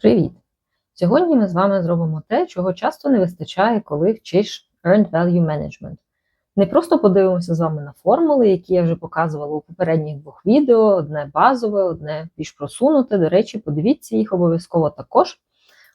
Привіт! Сьогодні ми з вами зробимо те, чого часто не вистачає, коли вчиш Earned Value Management. Не просто подивимося з вами на формули, які я вже показувала у попередніх двох відео: одне базове, одне більш просунуте. До речі, подивіться їх обов'язково також.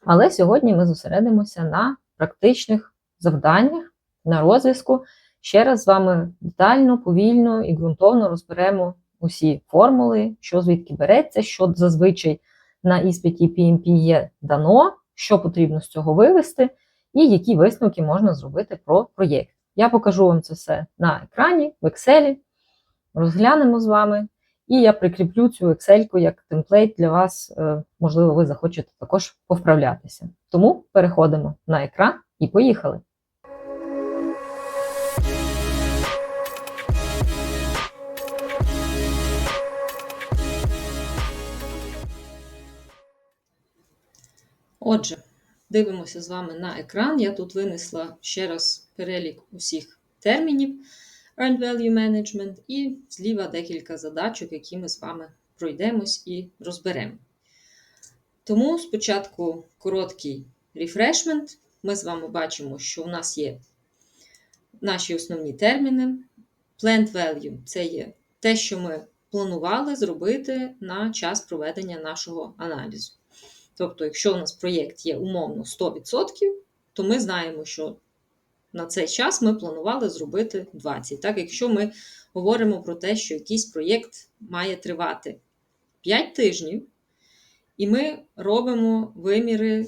Але сьогодні ми зосередимося на практичних завданнях, на розв'язку. Ще раз з вами детально, повільно і ґрунтовно розберемо усі формули, що звідки береться, що зазвичай на іспиті PMP є дано, що потрібно з цього вивести, і які висновки можна зробити про проєкт. Я покажу вам це все на екрані, в Excel, розглянемо з вами, і я прикріплю цю Excel як темплейт для вас, е, можливо, ви захочете також повправлятися. Тому переходимо на екран і поїхали. Отже, дивимося з вами на екран. Я тут винесла ще раз перелік усіх термінів Earned Value Management і зліва декілька задачок, які ми з вами пройдемось і розберемо. Тому спочатку короткий рефрешмент. Ми з вами бачимо, що у нас є наші основні терміни. Planned Value це є те, що ми планували зробити на час проведення нашого аналізу. Тобто, якщо у нас проєкт є умовно 100%, то ми знаємо, що на цей час ми планували зробити 20%. Так, Якщо ми говоримо про те, що якийсь проєкт має тривати 5 тижнів, і ми робимо виміри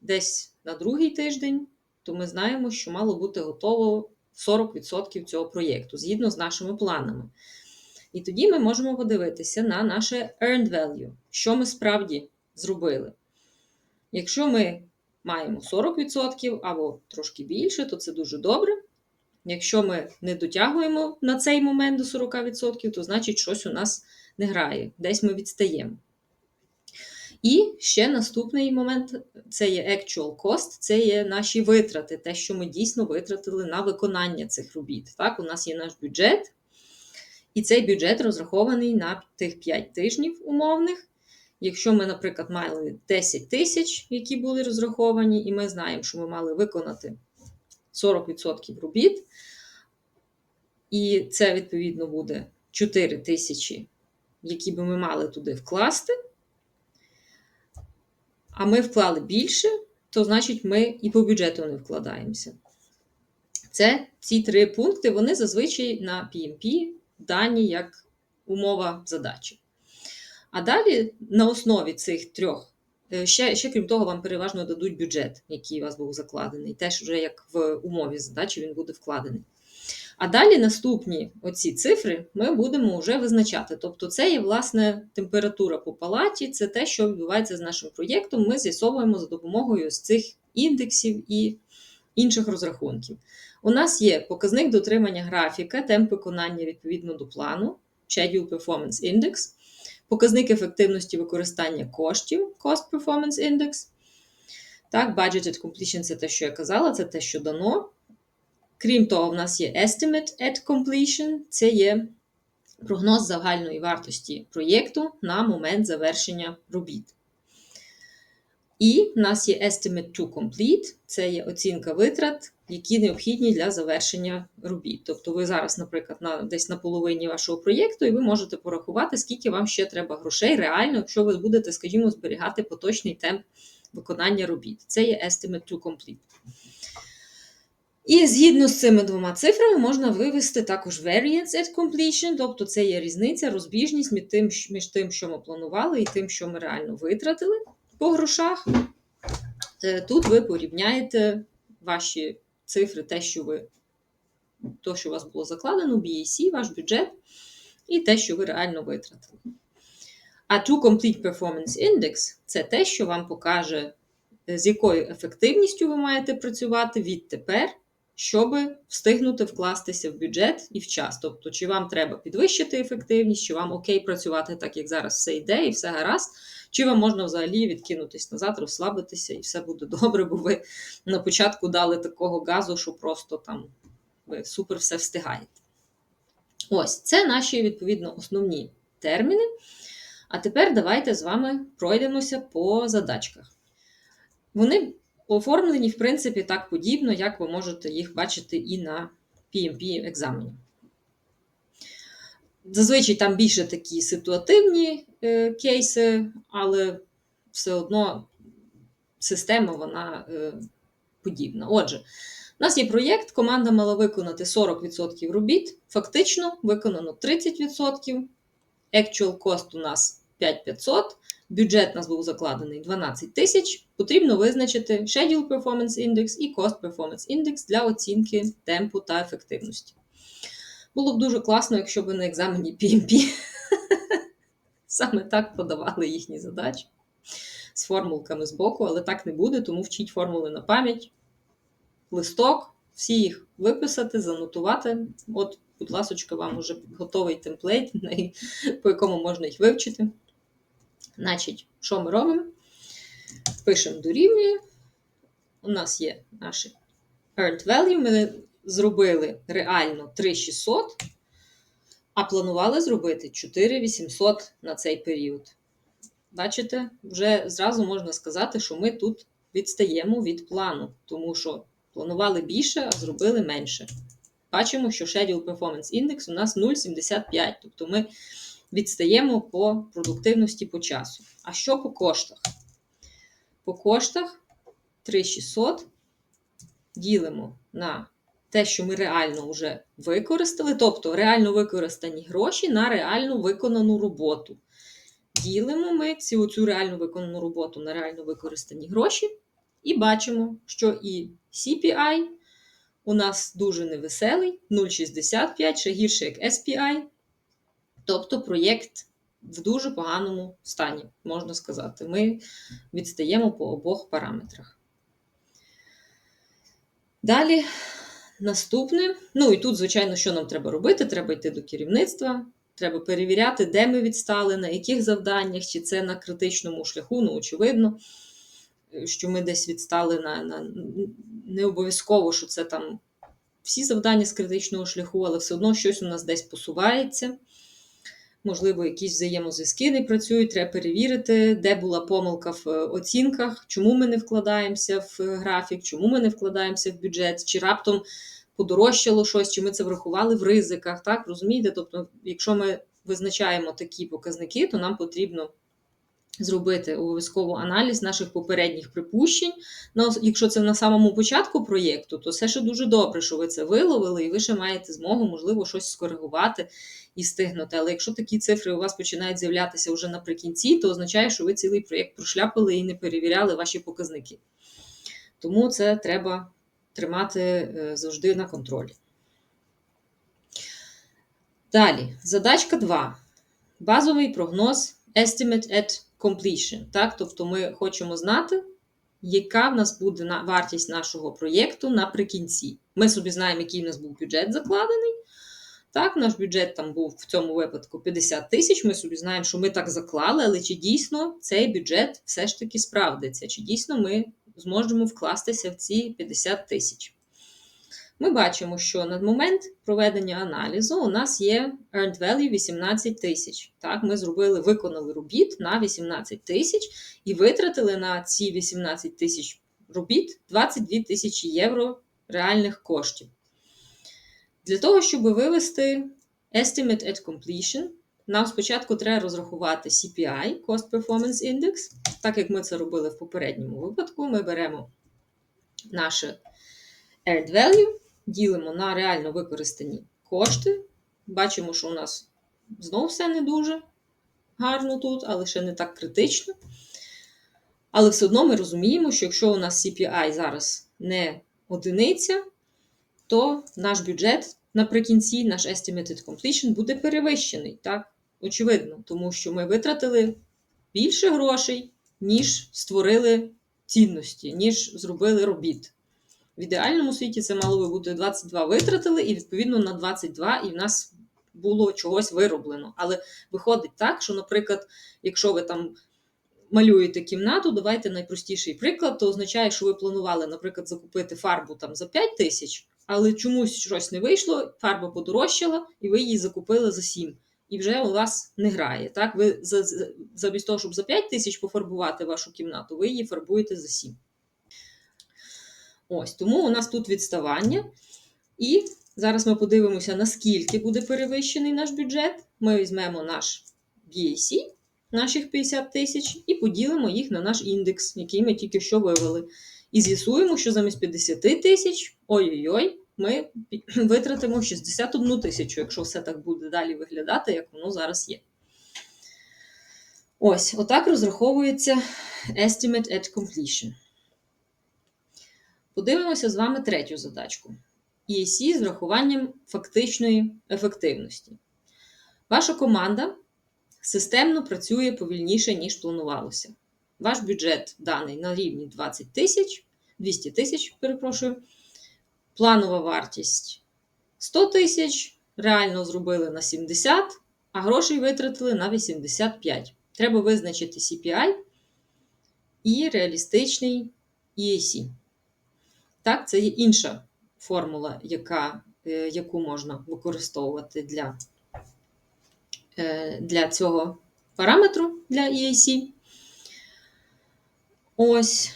десь на другий тиждень, то ми знаємо, що мало бути готово 40% цього проєкту згідно з нашими планами. І тоді ми можемо подивитися на наше earned value, що ми справді зробили. Якщо ми маємо 40% або трошки більше, то це дуже добре. Якщо ми не дотягуємо на цей момент до 40%, то значить щось у нас не грає, десь ми відстаємо. І ще наступний момент це є actual cost, це є наші витрати, те, що ми дійсно витратили на виконання цих робіт. Так, У нас є наш бюджет, і цей бюджет розрахований на тих 5 тижнів умовних. Якщо ми, наприклад, мали 10 тисяч, які були розраховані, і ми знаємо, що ми мали виконати 40% робіт, і це, відповідно, буде 4 тисячі, які би ми мали туди вкласти, а ми вклали більше, то значить ми і по бюджету не вкладаємося. Це ці три пункти, вони зазвичай на PMP дані як умова задачі. А далі на основі цих трьох, е, ще, ще крім того, вам переважно дадуть бюджет, який у вас був закладений. Теж вже як в умові задачі він буде вкладений. А далі наступні оці цифри ми будемо вже визначати. Тобто, це є, власне, температура по палаті, це те, що відбувається з нашим проєктом. Ми з'ясовуємо за допомогою з цих індексів і інших розрахунків. У нас є показник дотримання графіка, темп виконання відповідно до плану, Schedule Performance Index показник ефективності використання коштів, Cost Performance Index. Так, Budgeted Completion це те, що я казала, це те, що дано. Крім того, в нас є Estimate at Completion, це є прогноз загальної вартості проєкту на момент завершення робіт. І в нас є Estimate to Complete, це є оцінка витрат, які необхідні для завершення робіт. Тобто, ви зараз, наприклад, на, десь на половині вашого проєкту, і ви можете порахувати, скільки вам ще треба грошей, реально, якщо ви будете, скажімо, зберігати поточний темп виконання робіт. Це є Estimate to Complete. І згідно з цими двома цифрами можна вивести також variance at completion, тобто це є різниця, розбіжність між тим, між тим, що ми планували, і тим, що ми реально витратили по грошах. Е, тут ви порівняєте ваші цифри, те, що ви, то, що у вас було закладено, BAC, ваш бюджет, і те, що ви реально витратили. А True Complete Performance Index це те, що вам покаже, з якою ефективністю ви маєте працювати відтепер, щоб встигнути вкластися в бюджет і в час. Тобто, чи вам треба підвищити ефективність, чи вам окей працювати так, як зараз все йде, і все гаразд. Чи вам можна взагалі відкинутись назад, розслабитися, і все буде добре, бо ви на початку дали такого газу, що просто там ви супер все встигаєте. Ось, це наші, відповідно, основні терміни. А тепер давайте з вами пройдемося по задачках. Вони оформлені, в принципі, так подібно, як ви можете їх бачити і на PMP екзамені. Зазвичай там більше такі ситуативні е, кейси, але все одно система вона е, подібна. Отже, у нас є проєкт, команда мала виконати 40% робіт, фактично виконано 30%. Actual cost у нас 5500, бюджет у нас був закладений 12 тисяч. Потрібно визначити Schedule Performance Index і Cost Performance Index для оцінки темпу та ефективності. Було б дуже класно, якщо б на екзамені PMP саме так подавали їхні задачі з формулками з боку, але так не буде, тому вчіть формули на пам'ять, листок, всі їх виписати, занотувати. От, будь ласка, вам вже готовий темплейт, по якому можна їх вивчити. Значить, що ми робимо? Пишемо дорівнює. У нас є наші earned value. Ми зробили реально 3600, а планували зробити 4800 на цей період. Бачите, вже зразу можна сказати, що ми тут відстаємо від плану, тому що планували більше, а зробили менше. Бачимо, що Schedule Performance Index у нас 0,75, тобто ми відстаємо по продуктивності по часу. А що по коштах? По коштах 3600 ділимо на те, що ми реально вже використали, тобто реально використані гроші на реально виконану роботу. Ділимо ми цю, цю реально виконану роботу на реально використані гроші, і бачимо, що і CPI у нас дуже невеселий, 0,65, ще гірше як SPI. Тобто проєкт в дуже поганому стані, можна сказати. Ми відстаємо по обох параметрах. Далі, наступне. Ну і тут, звичайно, що нам треба робити? Треба йти до керівництва. Треба перевіряти, де ми відстали, на яких завданнях, чи це на критичному шляху, ну, очевидно, що ми десь відстали на, на не обов'язково, що це там всі завдання з критичного шляху, але все одно щось у нас десь посувається. Можливо, якісь взаємозв'язки не працюють, треба перевірити, де була помилка в оцінках, чому ми не вкладаємося в графік, чому ми не вкладаємося в бюджет, чи раптом подорожчало щось, чи ми це врахували в ризиках. Так, розумієте? Тобто, якщо ми визначаємо такі показники, то нам потрібно зробити обов'язково аналіз наших попередніх припущень. Ну, якщо це на самому початку проєкту, то все ще дуже добре, що ви це виловили, і ви ще маєте змогу, можливо, щось скоригувати і стигнути. Але якщо такі цифри у вас починають з'являтися вже наприкінці, то означає, що ви цілий проєкт прошляпили і не перевіряли ваші показники. Тому це треба тримати завжди на контролі. Далі, задачка 2. Базовий прогноз Estimate at Completion. Так? Тобто ми хочемо знати, яка в нас буде вартість нашого проєкту наприкінці. Ми собі знаємо, який в нас був бюджет закладений. Так, Наш бюджет там був в цьому випадку 50 тисяч. Ми собі знаємо, що ми так заклали, але чи дійсно цей бюджет все ж таки справдиться? Чи дійсно ми зможемо вкластися в ці 50 тисяч? Ми бачимо, що на момент проведення аналізу у нас є earned value 18 тисяч. Так, Ми зробили, виконали робіт на 18 тисяч і витратили на ці 18 тисяч робіт 22 тисячі євро реальних коштів. Для того, щоб вивести Estimate at Completion, нам спочатку треба розрахувати CPI, Cost Performance Index. Так як ми це робили в попередньому випадку, ми беремо наше Earned Value, ділимо на реально використані кошти. Бачимо, що у нас знову все не дуже гарно тут, але ще не так критично. Але все одно ми розуміємо, що якщо у нас CPI зараз не одиниця, то наш бюджет наприкінці, наш Estimated Completion буде перевищений. Так? Очевидно, тому що ми витратили більше грошей, ніж створили цінності, ніж зробили робіт. В ідеальному світі це мало би бути 22 витратили, і відповідно на 22 і в нас було чогось вироблено. Але виходить так, що, наприклад, якщо ви там малюєте кімнату, давайте найпростіший приклад, то означає, що ви планували, наприклад, закупити фарбу там за 5 тисяч, але чомусь щось не вийшло, фарба подорожчала, і ви її закупили за 7. і вже у вас не грає. Так? Ви за, за- замість того, щоб за 5 тисяч пофарбувати вашу кімнату, ви її фарбуєте за 7. Ось, тому у нас тут відставання. І зараз ми подивимося, наскільки буде перевищений наш бюджет. Ми візьмемо наш BAC, наших 50 тисяч, і поділимо їх на наш індекс, який ми тільки що вивели. І з'ясуємо, що замість 50 тисяч, ой-ой-ой, ми витратимо 61 тисячу, якщо все так буде далі виглядати, як воно зараз є. Ось, отак розраховується Estimate at Completion. Подивимося з вами третю задачку. EAC з врахуванням фактичної ефективності. Ваша команда системно працює повільніше, ніж планувалося. Ваш бюджет даний на рівні 20 тисяч, 200 тисяч, перепрошую. Планова вартість 100 тисяч, реально зробили на 70, а грошей витратили на 85. Треба визначити CPI і реалістичний EAC. Так, це є інша формула, яка, е, яку можна використовувати для, е, для цього параметру для EAC. Ось.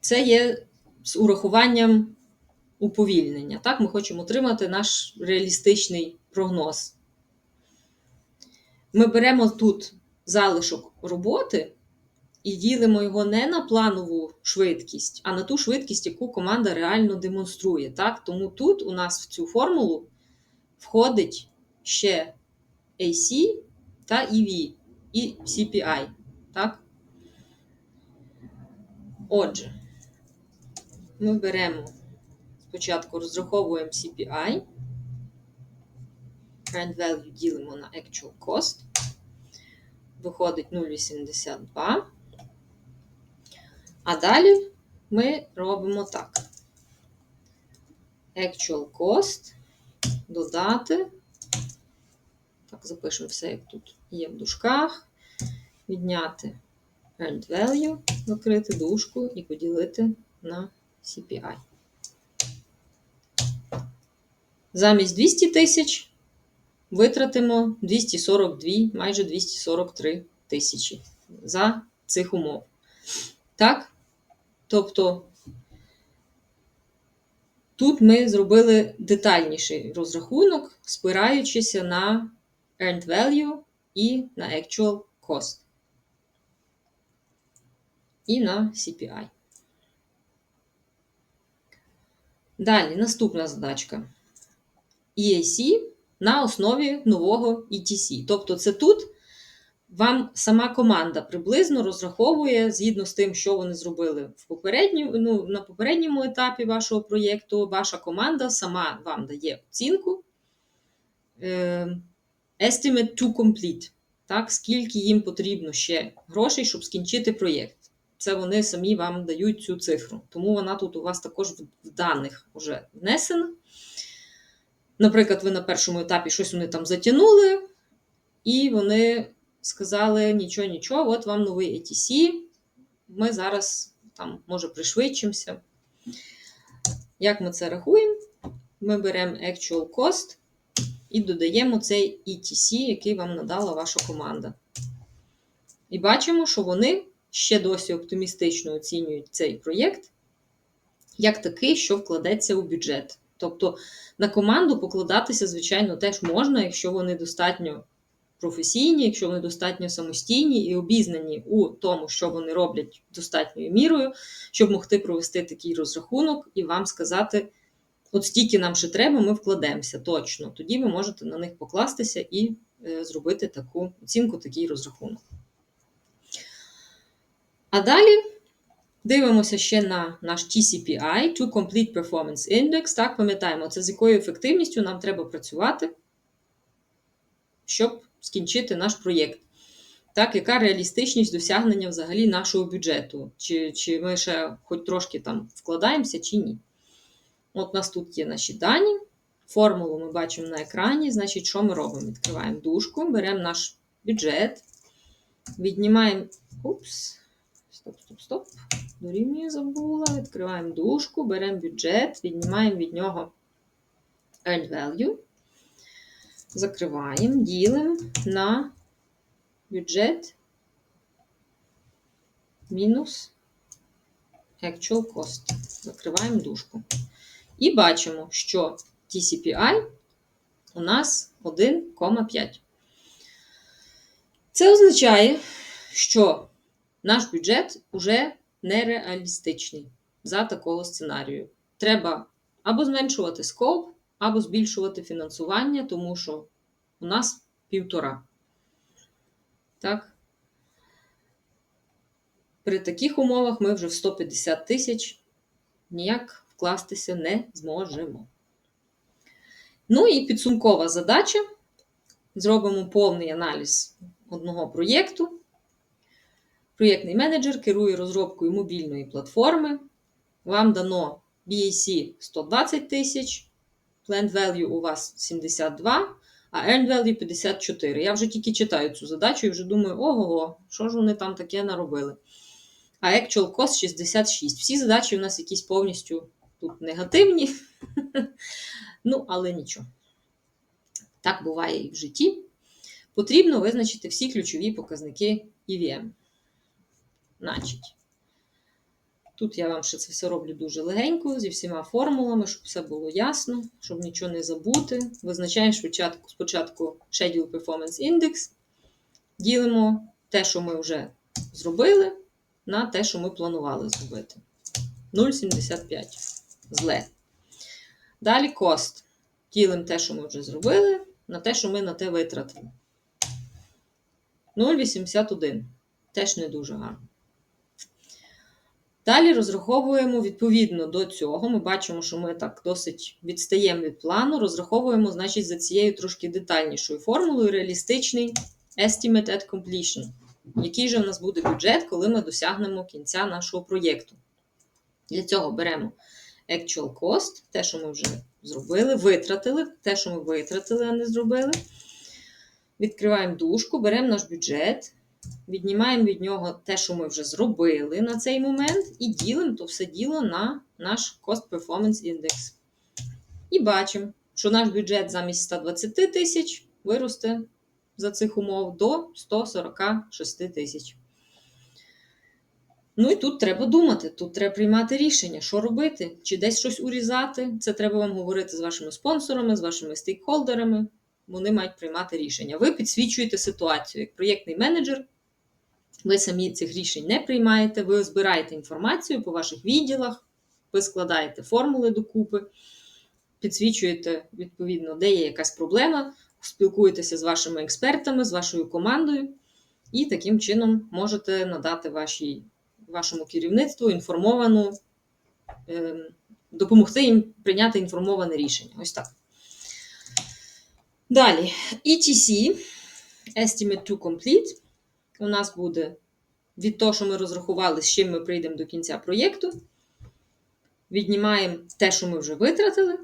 Це є з урахуванням уповільнення. Так, ми хочемо отримати наш реалістичний прогноз. Ми беремо тут залишок роботи і ділимо його не на планову швидкість, а на ту швидкість, яку команда реально демонструє. Так? Тому тут у нас в цю формулу входить ще AC та EV і CPI. Так? Отже, ми беремо спочатку розраховуємо CPI. Current value ділимо на actual cost. Виходить 0,82. А далі ми робимо так. Actual cost додати. Так, запишемо все, як тут є в дужках. Відняти earned value, закрити дужку і поділити на CPI. Замість 200 тисяч витратимо 242, майже 243 тисячі за цих умов. Так? Тобто тут ми зробили детальніший розрахунок, спираючися на earned value і на actual cost. І на CPI. Далі, наступна задачка. EAC на основі нового ETC. Тобто, це тут вам сама команда приблизно розраховує згідно з тим, що вони зробили в попередньому, ну, на попередньому етапі вашого проєкту. Ваша команда сама вам дає оцінку. Е, Estimate to complete. Так, скільки їм потрібно ще грошей, щоб скінчити проєкт. Це вони самі вам дають цю цифру. Тому вона тут у вас також в даних вже внесена. Наприклад, ви на першому етапі щось вони там затягнули, і вони сказали: нічого, нічого, от вам новий ATC. Ми зараз там, може, пришвидшимося. Як ми це рахуємо? Ми беремо Actual Cost і додаємо цей ETC, який вам надала ваша команда. І бачимо, що вони ще досі оптимістично оцінюють цей проєкт як такий, що вкладеться у бюджет. Тобто на команду покладатися, звичайно, теж можна, якщо вони достатньо професійні, якщо вони достатньо самостійні і обізнані у тому, що вони роблять достатньою мірою, щоб могти провести такий розрахунок і вам сказати, от стільки нам ще треба, ми вкладемося точно. Тоді ви можете на них покластися і е, зробити таку оцінку, такий розрахунок. А далі дивимося ще на наш TCPI, To Complete Performance Index. Так, пам'ятаємо, це з якою ефективністю нам треба працювати, щоб скінчити наш проєкт. Так, яка реалістичність досягнення взагалі нашого бюджету? Чи чи ми ще хоч трошки там вкладаємося, чи ні? От у нас тут є наші дані. Формулу ми бачимо на екрані. Значить, що ми робимо? Відкриваємо дужку, беремо наш бюджет, віднімаємо. Упс, стоп, стоп, стоп. Дорівнює забула. Відкриваємо дужку, беремо бюджет, віднімаємо від нього earned value. Закриваємо, ділимо на бюджет мінус actual cost. Закриваємо дужку. І бачимо, що TCPI у нас 1,5. Це означає, що наш бюджет уже нереалістичний за такого сценарію. Треба або зменшувати скоп, або збільшувати фінансування, тому що у нас півтора. Так? При таких умовах ми вже в 150 тисяч ніяк вкластися не зможемо. Ну і підсумкова задача. Зробимо повний аналіз одного проєкту. Проєктний менеджер керує розробкою мобільної платформи. Вам дано BAC 120 тисяч, Planned Value у вас 72, а Earned Value 54. Я вже тільки читаю цю задачу і вже думаю, ого, що ж вони там таке наробили. А Actual Cost 66. Всі задачі у нас якісь повністю тут негативні. Ну, але нічого. Так буває і в житті. Потрібно визначити всі ключові показники EVM. Значить, тут я вам ще це все роблю дуже легенько, зі всіма формулами, щоб все було ясно, щоб нічого не забути. Визначаємо спочатку, спочатку Schedule Performance Index, ділимо те, що ми вже зробили, на те, що ми планували зробити. 0,75. Зле. Далі кост. Ділимо те, що ми вже зробили, на те, що ми на те витратили. 0,81. Теж не дуже гарно. Далі розраховуємо відповідно до цього. Ми бачимо, що ми так досить відстаємо від плану. Розраховуємо, значить, за цією трошки детальнішою формулою реалістичний estimate at completion. Який же в нас буде бюджет, коли ми досягнемо кінця нашого проєкту? Для цього беремо actual cost, те, що ми вже зробили, витратили, те, що ми витратили, а не зробили. Відкриваємо дужку, беремо наш бюджет, віднімаємо від нього те, що ми вже зробили на цей момент, і ділимо то все діло на наш Cost Performance Index. І бачимо, що наш бюджет замість 120 тисяч виросте за цих умов до 146 тисяч. Ну і тут треба думати, тут треба приймати рішення, що робити, чи десь щось урізати. Це треба вам говорити з вашими спонсорами, з вашими стейкхолдерами. Вони мають приймати рішення. Ви підсвічуєте ситуацію як проєктний менеджер. Ви самі цих рішень не приймаєте, ви збираєте інформацію по ваших відділах, ви складаєте формули докупи, підсвічуєте, відповідно, де є якась проблема, спілкуєтеся з вашими експертами, з вашою командою, і таким чином можете надати вашій, вашому керівництву інформовану, е, допомогти їм прийняти інформоване рішення. Ось так. Далі, ETC, Estimate to Complete. У нас буде від того, що ми розрахували, з чим ми прийдемо до кінця проєкту. Віднімаємо те, що ми вже витратили.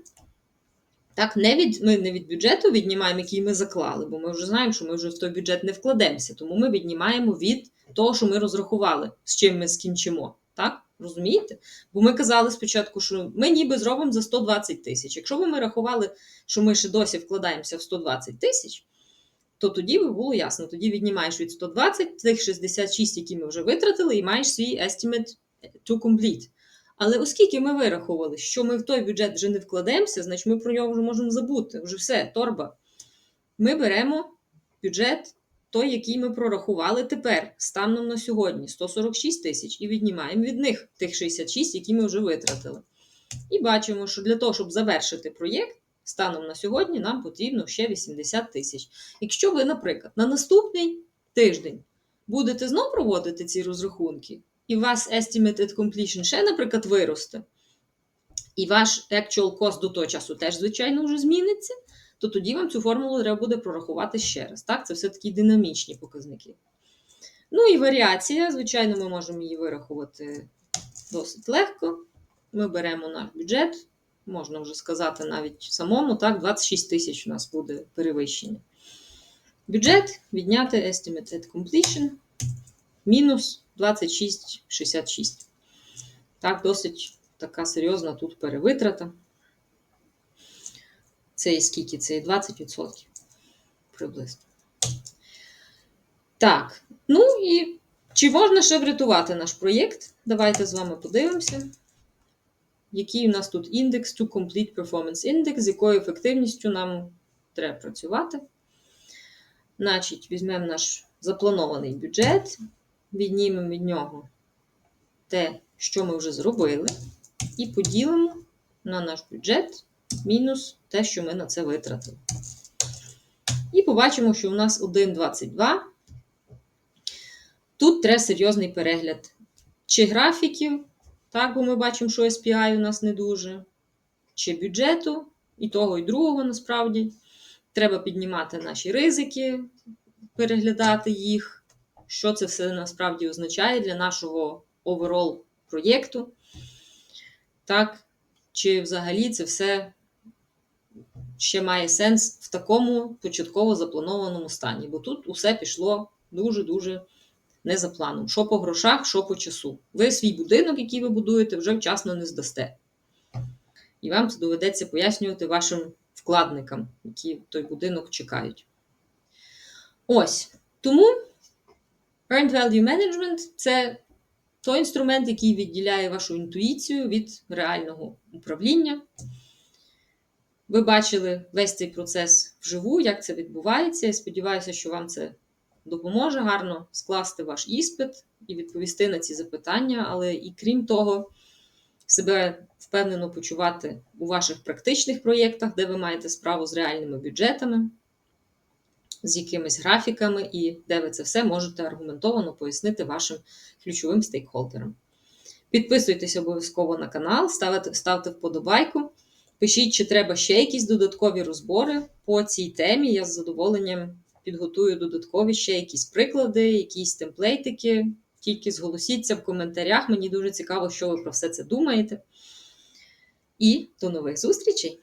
Так, не від, Ми не від бюджету віднімаємо, який ми заклали, бо ми вже знаємо, що ми вже в той бюджет не вкладемося. Тому ми віднімаємо від того, що ми розрахували, з чим ми скінчимо. Так? Розумієте? Бо ми казали спочатку, що ми ніби зробимо за 120 тисяч. Якщо б ми рахували, що ми ще досі вкладаємося в 120 тисяч, то тоді було ясно. Тоді віднімаєш від 120 тих 66, які ми вже витратили, і маєш свій estimate to complete. Але оскільки ми вирахували, що ми в той бюджет вже не вкладемося, значить ми про нього вже можемо забути. Вже все, торба. Ми беремо бюджет, той, який ми прорахували тепер, станом на сьогодні, 146 тисяч, і віднімаємо від них тих 66, які ми вже витратили. І бачимо, що для того, щоб завершити проєкт, станом на сьогодні нам потрібно ще 80 тисяч. Якщо ви, наприклад, на наступний тиждень будете знову проводити ці розрахунки, і у вас estimated completion ще, наприклад, виросте, і ваш actual cost до того часу теж, звичайно, вже зміниться, то тоді вам цю формулу треба буде прорахувати ще раз. Так? Це все такі динамічні показники. Ну і варіація, звичайно, ми можемо її вирахувати досить легко. Ми беремо наш бюджет, можна вже сказати навіть самому, так, 26 тисяч у нас буде перевищення. Бюджет відняти Estimated Completion мінус 26,66. Так, досить така серйозна тут перевитрата. Це і скільки? Це і 20%. приблизно. Так, ну і чи можна ще врятувати наш проєкт? Давайте з вами подивимося. Який у нас тут індекс to Complete Performance Index, з якою ефективністю нам треба працювати. Значить, візьмемо наш запланований бюджет, віднімемо від нього те, що ми вже зробили, і поділимо на наш бюджет мінус те, що ми на це витратили. І побачимо, що у нас 1,22. Тут треба серйозний перегляд чи графіків, так, бо ми бачимо, що SPI у нас не дуже, чи бюджету, і того, і другого насправді. Треба піднімати наші ризики, переглядати їх, що це все насправді означає для нашого оверол проєкту. Так, чи взагалі це все ще має сенс в такому початково запланованому стані, бо тут усе пішло дуже-дуже не за планом. Що по грошах, що по часу. Ви свій будинок, який ви будуєте, вже вчасно не здасте. І вам це доведеться пояснювати вашим вкладникам, які той будинок чекають. Ось. Тому Earned Value Management це той інструмент, який відділяє вашу інтуїцію від реального управління. Ви бачили весь цей процес вживу, як це відбувається. Я сподіваюся, що вам це допоможе гарно скласти ваш іспит і відповісти на ці запитання, але і крім того, себе впевнено почувати у ваших практичних проєктах, де ви маєте справу з реальними бюджетами, з якимись графіками, і де ви це все можете аргументовано пояснити вашим ключовим стейкхолдерам. Підписуйтесь обов'язково на канал, ставте, ставте вподобайку. Пишіть, чи треба ще якісь додаткові розбори по цій темі. Я з задоволенням підготую додаткові ще якісь приклади, якісь темплейтики. Тільки зголосіться в коментарях. Мені дуже цікаво, що ви про все це думаєте. І до нових зустрічей!